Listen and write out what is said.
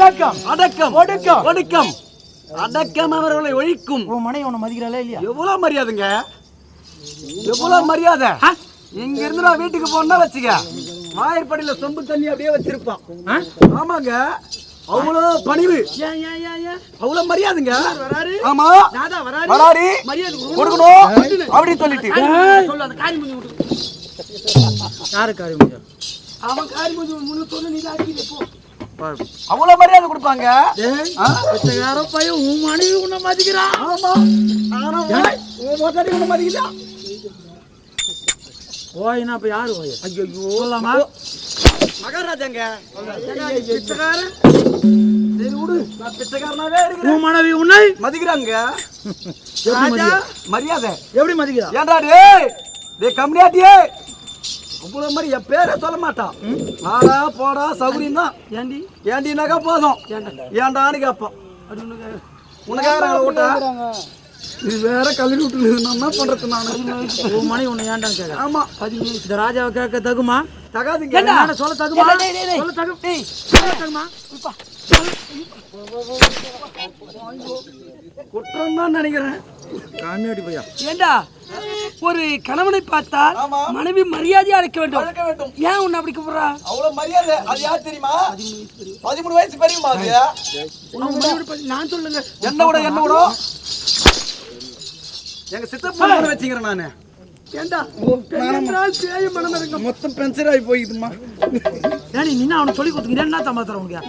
அடக்கம். அடக்கம். ஒடுக்கம். ஒடுக்கம். அடக்கம் அவர்களை ஒழிக்கும். உன் மனைவி உன்னை மதிக்கிறாளா இல்லையா? எவ்வளவு மரியாதைங்க? எவ்வளவு மரியாதை? இங்க இருந்து நான் வீட்டுக்கு போனா வச்சுக்க. வாயற்படியில சொம்பு தண்ணி அப்படியே வச்சிருப்பான்? ஆமாங்க. அவ்வளவு பணிவு. அவ்வளவு மரியாதைங்க. ஆமா. வராரு. கொடுக்கணும். அப்படின்னு சொல்லிட்டு. சொல்லு அந்த காரி மூஞ்சி விட்டு யாரு காரி அவன் காரி முன்னு சொல்லு நீ அவ்வளவு மரியாதை கொடுப்பாங்க? பையன் உன் மனைவி உன்னை மதிக்கிறான். உன்னை மதிக்குதா ஓய்னா அப்ப யாரு ஓய் ஐயோ சொல்லலாமா? மகாராஜாங்க. பிச்சைக்காரன்? சரி விடு நான் பிச்சைக்காரனாவே இருக்கிறேன். உன் மனைவி உன்னை மதிக்கிறாங்க. ராஜா மரியாதை. எப்படி மதிக்கிறா? ஏன்டா டேய்? டேய் கம்மியாட்டியே அவ்வளவு மாதிரி என் பேரை சொல்ல மாட்டான் ஆடா போடா சௌகரியம் தான் ஏண்டி? ஏண்டினாக்கா போதும். ஏன்டான்னு கேட்பான் உனக்காக விட்டா இது வேற கல்வி விட்டு நான் என்ன பண்றது நான்? உன் மனைவி உன்னை ஏன்டான்னு கேட்கறேன் ஆமா. இந்த ராஜாவை கேட்க தகுமா? தகாதுங்க. என்ன சொல்ல தகுமா. சொல்ல தகு சொல்ல தகுமா? குற்றம் தான் நினைக்கிறேன். காமியாடி பையா ஏண்டா? ஒரு கணவனை பார்த்தால் ஆமா. மனைவி மரியாதையா அழைக்க வேண்டும். வளர்க்க வேண்டும். ஏன் உன்னை அப்படி கூப்பிடுறா? அவ்வளவு மரியாதை. அது யார் தெரியுமா? பதிமூணு வயசு பெரியமா அது. நான் சொல்லுங்க. என்ன விட என்ன விட? எங்க சித்தப்பா வச்சுக்கிறேன் நானு. மொத்தம் பென்சர் ஆகி போயிதுமா ஏடி நீ அவனுக்கு சொல்லி கொடுத்துங்க என்ன தம்பா தர உனக்கு?